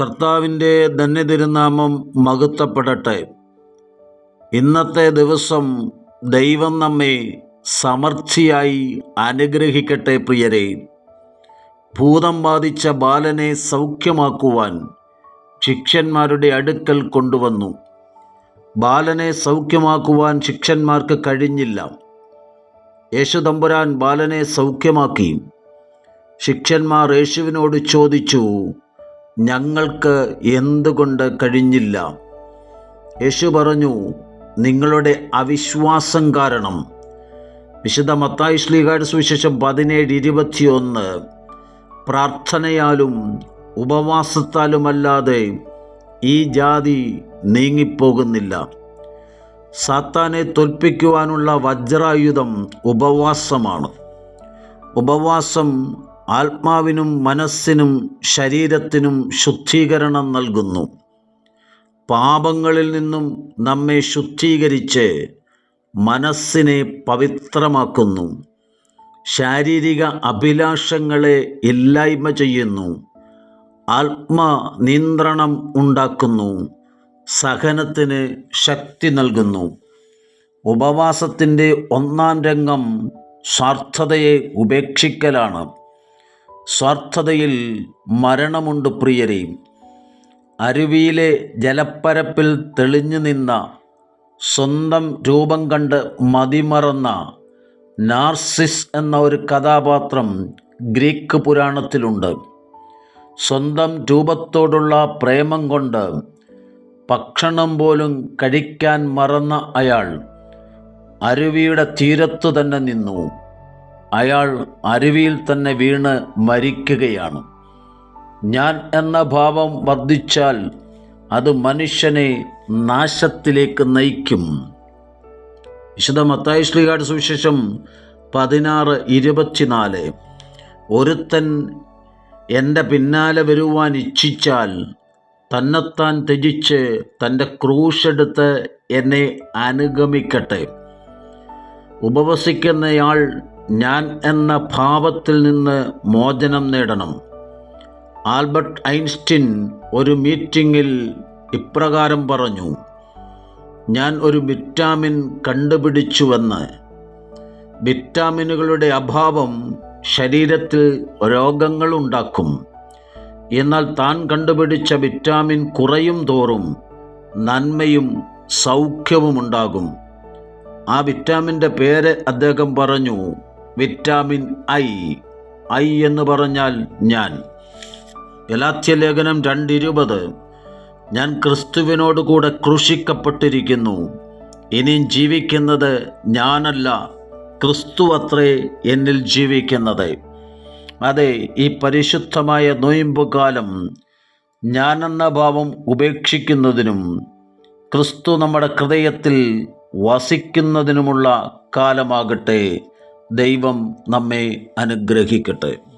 കർത്താവിന്റെ ധന്യതിരുനാമം മഹത്വപ്പെടട്ടെ. ഇന്നത്തെ ദിവസം ദൈവം നമ്മെ സമർച്ചയായി അനുഗ്രഹിക്കട്ടെ പ്രിയരെ. ഭൂതം ബാധിച്ച ബാലനെ സൗഖ്യമാക്കുവാൻ ശിക്ഷന്മാരുടെ അടുക്കൽ കൊണ്ടുവന്നു. ബാലനെ സൗഖ്യമാക്കുവാൻ ശിക്ഷന്മാർക്ക് കഴിഞ്ഞില്ല. യേശുദമ്പുരാൻ ബാലനെ സൗഖ്യമാക്കി. ശിക്ഷന്മാർ യേശുവിനോട് ചോദിച്ചു ഞങ്ങൾക്ക് എന്തുകൊണ്ട് കഴിഞ്ഞില്ല? യേശു പറഞ്ഞു നിങ്ങളുടെ അവിശ്വാസം കാരണം. വിശുദ്ധ മത്തായി ശ്ലീകാട് സുവിശേഷം പതിനേഴ് ഇരുപത്തിയൊന്ന്. പ്രാർത്ഥനയാലും ഉപവാസത്താലുമല്ലാതെ ഈ ജാതി നീങ്ങിപ്പോകുന്നില്ല. സാത്താനെ തോൽപ്പിക്കുവാനുള്ള വജ്രായുധം ഉപവാസമാണ്. ഉപവാസം ആത്മാവിനും മനസ്സിനും ശരീരത്തിനും ശുദ്ധീകരണം നൽകുന്നു. പാപങ്ങളിൽ നിന്നും നമ്മെ ശുദ്ധീകരിച്ച് മനസ്സിനെ പവിത്രമാക്കുന്നു. ശാരീരിക അഭിലാഷങ്ങളെ ഇല്ലായ്മ ചെയ്യുന്നു. ആത്മനിയന്ത്രണം ഉണ്ടാക്കുന്നു. സഹനത്തിന് ശക്തി നൽകുന്നു. ഉപവാസത്തിന്റെ ഒന്നാം രംഗം സ്വാർത്ഥതയെ ഉപേക്ഷിക്കലാണ്. സ്വാർത്ഥതയിൽ മരണമുണ്ട് പ്രിയരെ. അരുവിയിലെ ജലപ്പരപ്പിൽ തെളിഞ്ഞു നിന്ന സ്വന്തം രൂപം കണ്ട് മതിമറന്ന നാർസിസ് എന്ന ഒരു കഥാപാത്രം ഗ്രീക്ക് പുരാണത്തിലുണ്ട്. സ്വന്തം രൂപത്തോടുള്ള പ്രേമം കൊണ്ട് ഭക്ഷണം പോലും കഴിക്കാൻ മറന്ന അയാൾ അരുവിയുടെ തീരത്തു തന്നെ നിന്നു. അയാൾ അരുവിയിൽ തന്നെ വീണ് മരിക്കുകയാണ്. ഞാൻ എന്ന ഭാവം വർദ്ധിച്ചാൽ അത് മനുഷ്യനെ നാശത്തിലേക്ക് നയിക്കും. വിശുദ്ധ മത്തായി ശ്രീകാട് സുവിശേഷം പതിനാറ് ഇരുപത്തിനാല്. ഒരുത്തൻ എന്റെ പിന്നാലെ വരുവാൻ ഇച്ഛിച്ചാൽ തന്നെത്താൻ ത്യജിച്ച് തന്റെ ക്രൂശെടുത്ത് എന്നെ അനുഗമിക്കട്ടെ. ഉപവസിക്കുന്നയാൾ ഞാൻ എന്ന ഭാവത്തിൽ നിന്ന് മോചനം നേടണം. ആൽബർട്ട് ഐൻസ്റ്റീൻ ഒരു മീറ്റിംഗിൽ ഇപ്രകാരം പറഞ്ഞു ഞാൻ ഒരു വിറ്റാമിൻ കണ്ടുപിടിച്ചുവെന്ന്. വിറ്റാമിനുകളുടെ അഭാവം ശരീരത്തിൽ രോഗങ്ങൾ ഉണ്ടാക്കും. എന്നാൽ താൻ കണ്ടുപിടിച്ച വിറ്റാമിൻ കുറയും തോറും നന്മയും സൗഖ്യവുമുണ്ടാകും. ആ വിറ്റാമിന്റെ പേര് അദ്ദേഹം പറഞ്ഞു വിറ്റാമിൻ ഐ. ഐ എന്ന് പറഞ്ഞാൽ ഞാൻ. ഗലാത്യ ലേഖനം രണ്ടിരുപത്. ഞാൻ ക്രിസ്തുവിനോട് കൂടെ ക്രൂശിക്കപ്പെട്ടിരിക്കുന്നു. ഇനിയും ജീവിക്കുന്നത് ഞാനല്ല. ക്രിസ്തു അത്രേ എന്നിൽ ജീവിക്കുന്നത്. അതെ ഈ പരിശുദ്ധമായ നൊയിമ്പുകാലം ഞാനെന്ന ഭാവം ഉപേക്ഷിക്കുന്നതിനും ക്രിസ്തു നമ്മുടെ ഹൃദയത്തിൽ വസിക്കുന്നതിനുമുള്ള കാലമാകട്ടെ ദൈവം നമ്മെ അനുഗ്രഹിക്കട്ടെ.